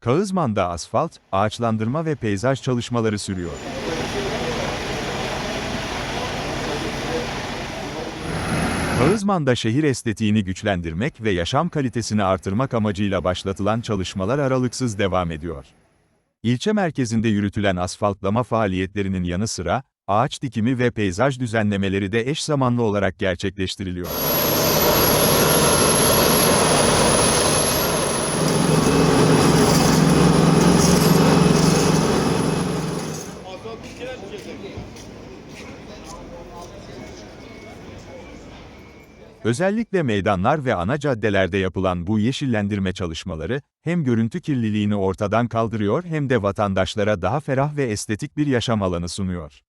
Kağızman'da asfalt, ağaçlandırma ve peyzaj çalışmaları sürüyor. Kağızman'da şehir estetiğini güçlendirmek ve yaşam kalitesini artırmak amacıyla başlatılan çalışmalar aralıksız devam ediyor. İlçe merkezinde yürütülen asfaltlama faaliyetlerinin yanı sıra, ağaç dikimi ve peyzaj düzenlemeleri de eş zamanlı olarak gerçekleştiriliyor. Özellikle meydanlar ve ana caddelerde yapılan bu yeşillendirme çalışmaları, hem görüntü kirliliğini ortadan kaldırıyor hem de vatandaşlara daha ferah ve estetik bir yaşam alanı sunuyor.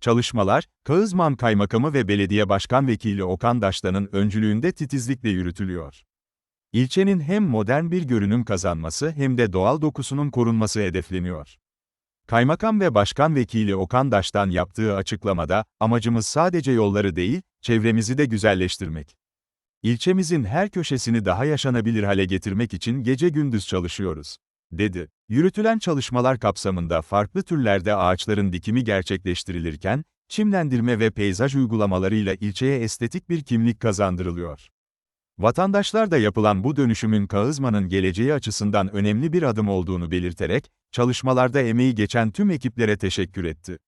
Çalışmalar, Kağızman Kaymakamı ve Belediye Başkan Vekili Okan Daştan'ın öncülüğünde titizlikle yürütülüyor. İlçenin hem modern bir görünüm kazanması hem de doğal dokusunun korunması hedefleniyor. Kaymakam ve Başkan Vekili Okan Daş'tan yaptığı açıklamada, amacımız sadece yolları değil, çevremizi de güzelleştirmek. İlçemizin her köşesini daha yaşanabilir hale getirmek için gece gündüz çalışıyoruz, dedi. Yürütülen çalışmalar kapsamında farklı türlerde ağaçların dikimi gerçekleştirilirken, çimlendirme ve peyzaj uygulamalarıyla ilçeye estetik bir kimlik kazandırılıyor. Vatandaşlar da yapılan bu dönüşümün Kağızman'ın geleceği açısından önemli bir adım olduğunu belirterek, çalışmalarda emeği geçen tüm ekiplere teşekkür etti.